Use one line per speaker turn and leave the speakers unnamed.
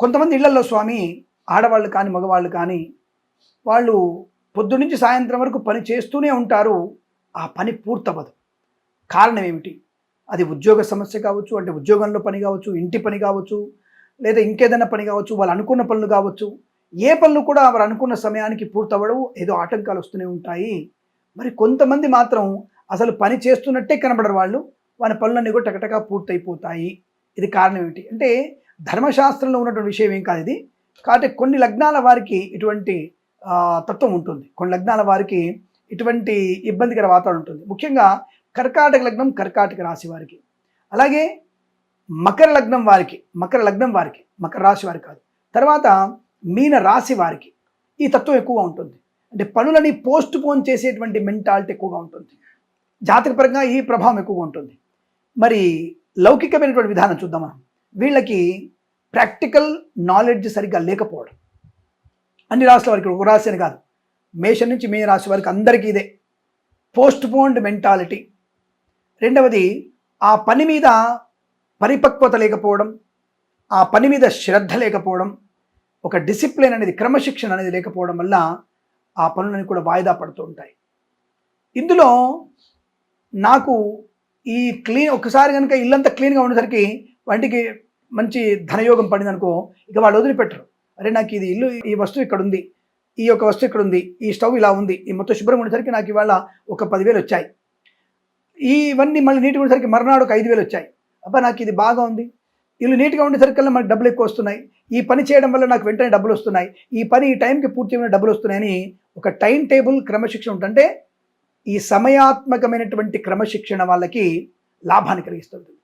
కొంతమంది ఇళ్ళలో స్వామి ఆడవాళ్ళు కానీ మగవాళ్ళు కానీ వాళ్ళు పొద్దు నుంచి సాయంత్రం వరకు పని చేస్తూనే ఉంటారు. ఆ పని పూర్తవ్వదు. కారణం ఏమిటి? అది ఉద్యోగ సమస్య కావచ్చు అంటే ఉద్యోగంలో పని కావచ్చు ఇంటి పని కావచ్చు లేదా ఇంకేదైనా పని కావచ్చు వాళ్ళు అనుకున్న పనులు కావచ్చు. ఏ పనులు కూడా వారు అనుకున్న సమయానికి పూర్తవ్వడం ఏదో ఆటంకాలు వస్తూనే ఉంటాయి. మరి కొంతమంది మాత్రం అసలు పని చేస్తున్నట్టే కనబడరు వాళ్ళు. వాళ్ళ పనులన్నీ కూడా టకటకా పూర్తయిపోతాయి. ఇది కారణం ఏమిటి? అంటే ధర్మశాస్త్రంలో ఉన్నటువంటి విషయం ఏం కాదు ఇది. కాబట్టి కొన్ని లగ్నాల వారికి ఇటువంటి తత్వం ఉంటుంది. కొన్ని లగ్నాల వారికి ఇటువంటి ఇబ్బందికర వాతావరణం ఉంటుంది. ముఖ్యంగా కర్కాటక లగ్నం కర్కాటక రాశి వారికి. అలాగే మకర లగ్నం వారికి మకర లగ్నం వారికి మకర రాశి వారికి కాదు. తర్వాత మీన రాశి వారికి ఈ తత్వం ఎక్కువగా ఉంటుంది. అంటే పనులని పోస్ట్ పోన్ చేసేటువంటి మెంటాలిటీ ఎక్కువగా ఉంటుంది. జాతకపరంగా ఈ ప్రభావం ఎక్కువగా ఉంటుంది. మరి లౌకికమైనటువంటి విధానం చూద్దాం మనం. వీళ్ళకి ప్రాక్టికల్ నాలెడ్జ్ సరిగ్గా లేకపోవడం. అన్ని రాష్ట్రాల వారికి ఒక రాశి అని కాదు. మేషం నుంచి మే రాశి వారికి అందరికీ ఇదే. Postponed mentality. రెండవది ఆ పని మీద పరిపక్వత లేకపోవడం ఆ పని మీద శ్రద్ధ లేకపోవడం ఒక డిసిప్లిన్ అనేది క్రమశిక్షణ అనేది లేకపోవడం వల్ల ఆ పనులన్నీ కూడా వాయిదా పడుతూ ఉంటాయి. ఇందులో నాకు ఈ క్లీన్ ఒకసారి కనుక ఇల్లంతా క్లీన్గా ఉండేసరికి వంటికి మంచి ధనయోగం పడింది అనుకో ఇక వాళ్ళు వదిలిపెట్టరు. అరే నాకు ఇది ఇల్లు ఈ వస్తువు ఇక్కడ ఉంది ఈ యొక్క వస్తువు ఇక్కడ ఉంది ఈ స్టవ్ ఇలా ఉంది ఈ మొత్తం శుభ్రంగా ఉండేసరికి నాకు ఇవాళ ఒక పదివేలు వచ్చాయి. ఇవన్నీ మళ్ళీ నీట్గా ఉండేసరికి మర్నాడు ఒక ఐదు వేలు వచ్చాయి. అబ్బా నాకు ఇది బాగా ఉంది. ఇల్లు నీట్గా ఉండేసరికల్లా మనకు డబ్బులు ఎక్కువ వస్తున్నాయి. ఈ పని చేయడం వల్ల నాకు వెంటనే డబ్బులు వస్తున్నాయి. ఈ పని ఈ టైంకి పూర్తి అయిన డబ్బులు వస్తున్నాయని ఒక టైం టేబుల్ క్రమశిక్షణ ఉంటుంటే ఈ సమయాత్మకమైనటువంటి క్రమశిక్షణ వాళ్ళకి లాభాన్ని కలిగిస్తుంది.